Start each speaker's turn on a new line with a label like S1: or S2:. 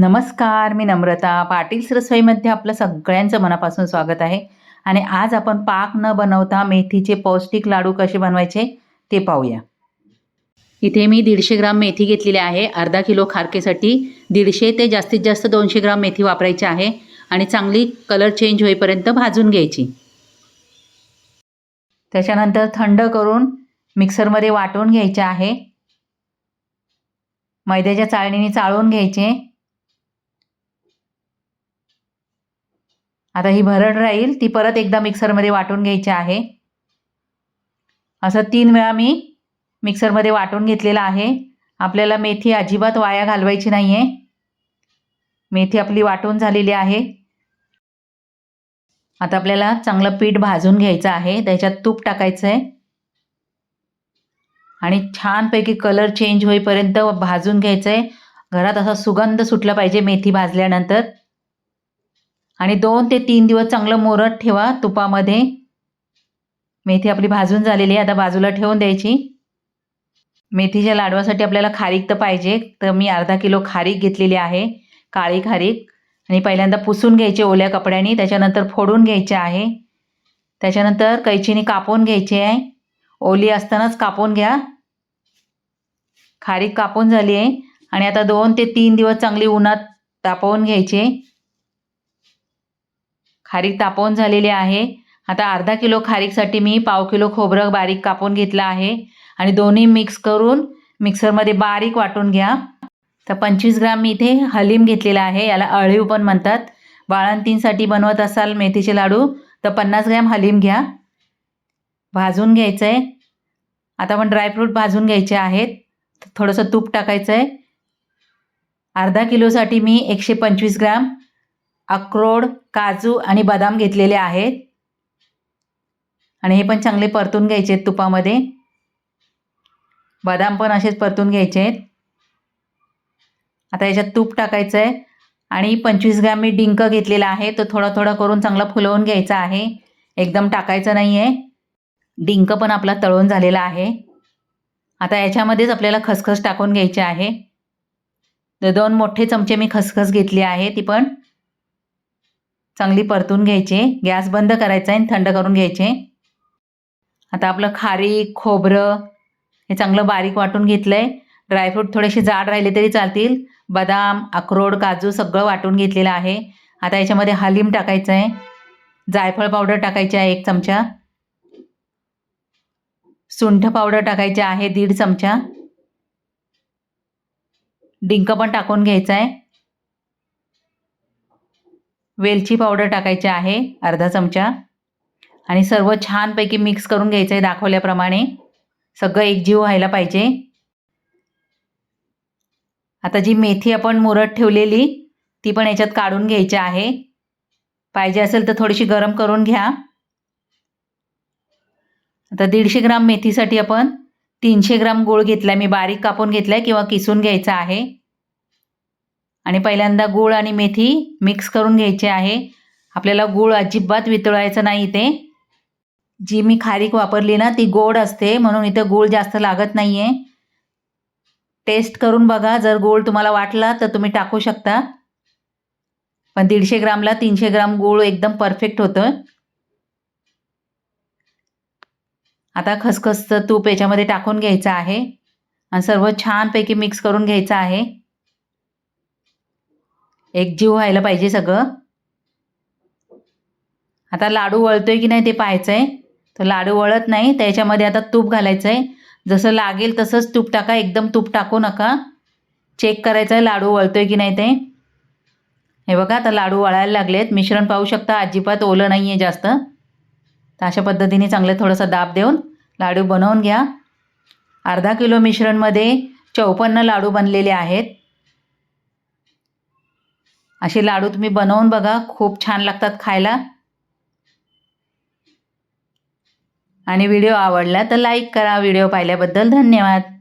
S1: नमस्कार मी नम्रता. पाटील रसोईमध्ये आपलं सगळ्यांचं मनापासून स्वागत आहे. आणि आज आपण पाक न बनवता मेथीचे पौष्टिक लाडू कसे बनवायचे ते पाहूया. इथे मी दीडशे ग्राम मेथी घेतलेली आहे. अर्धा किलो खारकेसाठी दीडशे ते जास्तीत जास्त दोनशे ग्राम मेथी वापरायची आहे आणि चांगली कलर चेंज होईपर्यंत भाजून घ्यायची. त्याच्यानंतर थंड करून मिक्सरमध्ये वाटून घ्यायचे आहे. मैद्याच्या चाळणीने चाळून घ्यायचे. आता ही भरड राहील ती परत एकदा मिक्सरमध्ये वाटून घ्यायची आहे. असं तीन वेळा मी मिक्सरमध्ये वाटून घेतलेलं आहे. आपल्याला मेथी अजिबात वाया घालवायची नाही आहे मेथी आपली वाटून झालेली आहे. आता आपल्याला चांगलं पीठ भाजून घ्यायचं आहे. त्याच्यात तूप टाकायचं आहे आणि छानपैकी कलर चेंज होईपर्यंत भाजून घ्यायचं आहे घरात असा सुगंध सुटला पाहिजे मेथी भाजल्यानंतर. आणि दोन ते तीन दिवस चांगलं मोरत ठेवा तुपामध्ये. मेथी आपली भाजून झालेली आहे आता बाजूला ठेवून द्यायची. मेथीच्या लाडवासाठी आपल्याला खारीक तर पाहिजे तर मी अर्धा किलो खारीक घेतलेली आहे काळी खारीक. आणि पहिल्यांदा पुसून घ्यायचे ओल्या कपड्याने त्याच्यानंतर फोडून घ्यायचे आहे. त्याच्यानंतर कैचीने कापून घ्यायची आहे. ओली असतानाच कापून घ्या. खारीक कापून झाली आहे. आणि आता दोन ते तीन दिवस चांगली उन्हात तापवून घ्यायचे. खारीक तापवून झालेली आहे. आता अर्धा किलो खारीकसाठी मी पाव किलो खोबरं बारीक कापून घेतलं आहे. आणि दोन्ही मिक्स करून मिक्सरमध्ये बारीक वाटून घ्या. तर पंचवीस ग्राम मी इथे हलीम घेतलेला आहे. याला अळीव पण म्हणतात. बाळंतींसाठी बनवत असाल मेथीचे लाडू तर पन्नास ग्रॅम हलीम घ्या. भाजून घ्यायचं आहे आता आपण ड्रायफ्रूट भाजून घ्यायचे आहेत. थोडंसं तूप टाकायचं आहे अर्धा किलोसाठी मी एकशे पंचवीस ग्राम अक्रोड काजू आणि बदाम घेतलेले आहेत. आणि हे पण चांगले परतून घ्यायचे आहेत तुपामध्ये. बदाम पण असेच परतून घ्यायचे आहेत. आता याच्यात तूप टाकायचं आहे. आणि पंचवीस ग्रॅम मी डिंक घेतलेला आहे. तो थोडा थोडा करून चांगला फुलवून घ्यायचा आहे. एकदम टाकायचं नाही आहे डिंक पण आपला तळून झालेला आहे. आता याच्यामध्येच आपल्याला खसखस टाकून घ्यायची आहे. तर दोन मोठे चमचे मी खसखस घेतली आहे ती पण. चांगली परतून घ्यायचे. गॅस बंद करायचा आहे थंड करून घ्यायचे आता आपलं खारीक खोबरं हे चांगलं बारीक वाटून घेतलं आहे ड्रायफ्रूट थोडेसे जाड राहिले तरी चालतील. बदाम अक्रोड काजू सगळं वाटून घेतलेलं आहे. आता याच्यामध्ये हलीम टाकायचं आहे. जायफळ पावडर टाकायची आहे एक चमचा. सुंठ पावडर टाकायची आहे दीड चमचा. डिंक पण टाकून घ्यायचं आहे. वेलची पावडर टाकायची आहे अर्धा चमचा. आणि सर्व छानपैकी मिक्स करून घ्यायचं आहे दाखवल्याप्रमाणे. सगळं एकजीव व्हायला पाहिजे. आता जी मेथी आपण मुरत ठेवलेली ती पण याच्यात काढून घ्यायची आहे. पाहिजे असेल तर थोडीशी गरम करून घ्या. आता दीडशे ग्राम मेथीसाठी आपण तीनशे ग्राम गूळ घेतला आहे मी बारीक कापून घेतला आहे किंवा किसून घ्यायचा आहे. आणि पहिल्यांदा गूळ आणि मेथी मिक्स करून घ्यायचे आहे. आपल्याला गूळ अजिबात वितळायचं नाही इथे. जी मी खारीक वापरली ना ती गोड असते म्हणून इथं गूळ जास्त लागत नाही आहे टेस्ट करून बघा जर गूळ तुम्हाला वाटला तर तुम्ही टाकू शकता. पण दीडशे ग्रामला तीनशे ग्राम गूळ एकदम परफेक्ट होतं. आता खसखसचं तूप याच्यामध्ये टाकून घ्यायचं आहे. आणि सर्व छानपैकी मिक्स करून घ्यायचं आहे. एकजीव व्हायला पाहिजे सगळं. आता लाडू वळतोय की नाही ते पाहायचं आहे तर लाडू वळत नाही त्याच्यामध्ये आता तूप घालायचं आहे जसं लागेल तसंच तूप टाका एकदम तूप टाकू नका. चेक करायचं आहे लाडू वळतोय की नाही ते. हे बघा आता लाडू वळायला लागलेत. मिश्रण पाहू शकता अजिबात ओलं नाही आहे जास्त. तर अशा पद्धतीने चांगलं थोडंसं दाब देऊन लाडू बनवून घ्या. अर्धा किलो मिश्रणमध्ये चौपन्न लाडू बनलेले आहेत. असे लाडू तुम्ही बनवून बघा. खूप छान लागतात खायला. आणि व्हिडिओ आवडला तर लाईक करा. व्हिडिओ पाहिल्याबद्दल धन्यवाद.